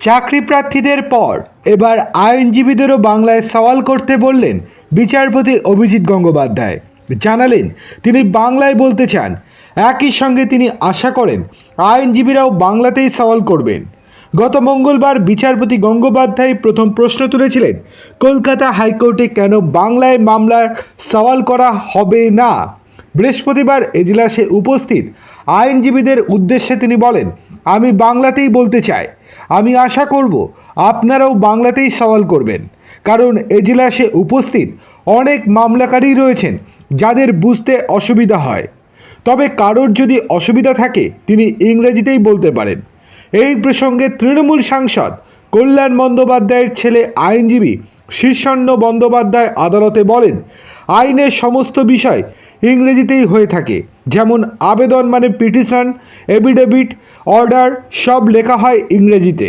চাকরি প্রার্থীদের পর এবার আইনজীবীদেরও বাংলায় সওয়াল করতে বললেন বিচারপতি অভিজিৎ গঙ্গোপাধ্যায়। জানালেন, তিনি বাংলায় বলতে চান, একই সঙ্গে তিনি আশা করেন আইনজীবীরাও বাংলাতেই সওয়াল করবেন। গত মঙ্গলবার বিচারপতি গঙ্গোপাধ্যায় প্রথম প্রশ্ন তুলেছিলেন, কলকাতা হাইকোর্টে কেন বাংলায় মামলার সওয়াল করা হবে না? বৃহস্পতিবার এজলাসে উপস্থিত আইনজীবীদের উদ্দেশ্যে তিনি বলেন আমি বাংলাতেই বলতে চাই। আমি আশা করব আপনারাও বাংলাতেই সওয়াল করবেন। কারণ এজলাসে উপস্থিত অনেক মামলাকারী রয়েছেন যাদের বুঝতে অসুবিধা হয়। তবে কারোর যদি অসুবিধা থাকে, তিনি ইংরেজিতেই বলতে পারেন। এই প্রসঙ্গে তৃণমূল সাংসদ কল্যাণ বন্দ্যোপাধ্যায়ের ছেলে আইনজীবী শীর্ষণ্য বন্দ্যোপাধ্যায় আদালতে বলেন আইনের সমস্ত বিষয় ইংরেজিতেই হয়ে থাকে। যেমন আবেদন মানে পিটিশন, এফিডেভিট, অর্ডার, সব লেখা হয় ইংরেজিতে।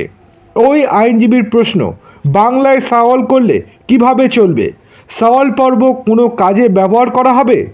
ওই আইনজীবীর প্রশ্ন, বাংলায় সওয়াল করলে কীভাবে চলবে? সওয়াল পর্ব কোনো কাজে ব্যবহার করা হবে?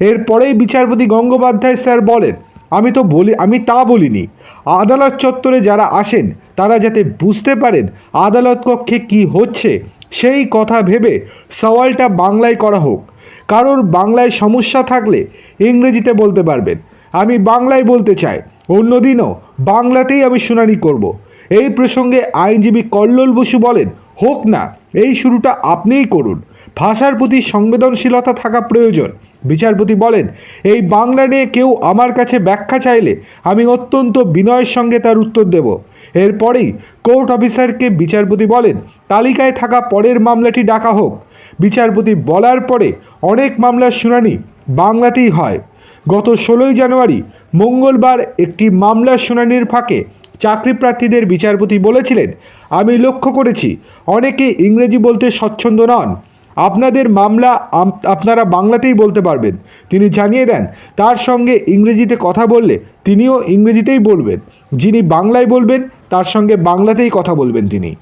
এরপরেই বিচারপতি গঙ্গোপাধ্যায় স্যার বলেন, আমি তো বলি, আমি তা বলিনি। আদালত চত্বরে যারা আসেন, তারা যাতে বুঝতে পারেন আদালত কক্ষে কি হচ্ছে সেই কথা ভেবে সওয়ালটা বাংলায় করা হোক। কারোর বাংলায় সমস্যা থাকলে ইংরেজিতে বলতে পারবেন। আমি বাংলায় বলতে চাই, অন্যদিনও বাংলাতেই আমি শুনানি করব। এই প্রসঙ্গে আইনজীবী কল্লোল বসু বলেন, হোক না, এই শুরুটা আপনিই করুন। ভাষার প্রতি সংবেদনশীলতা থাকা প্রয়োজন। বিচারপতি বলেন, এই বাংলা নিয়ে কেউ আমার কাছে ব্যাখ্যা চাইলে আমি অত্যন্ত বিনয়ের সঙ্গে তার উত্তর দেব। এরপরেই কোর্ট অফিসারকে বিচারপতি বলেন, তালিকায় থাকা পরের মামলাটি ডাকা হোক। বিচারপতি বলার পরে অনেক মামলার শুনানি বাংলাতেই হয়। গত ষোলোই জানুয়ারি মঙ্গলবার একটি মামলার শুনানির ফাঁকে চাকরি প্রার্থীদের বিচারপতি বলেছিলেন, আমি লক্ষ্য করেছি, অনেকে ইংরেজি বলতে স্বচ্ছন্দ নন। আপনাদের মামলা আপনারা বাংলাতেই বলতে পারবেন। তিনি জানিয়ে দেন, তার সঙ্গে ইংরেজিতে কথা বললে তিনিও ইংরেজিতেই বলবেন। যিনি বাংলায় বলবেন, তার সঙ্গে বাংলাতেই কথা বলবেন তিনি।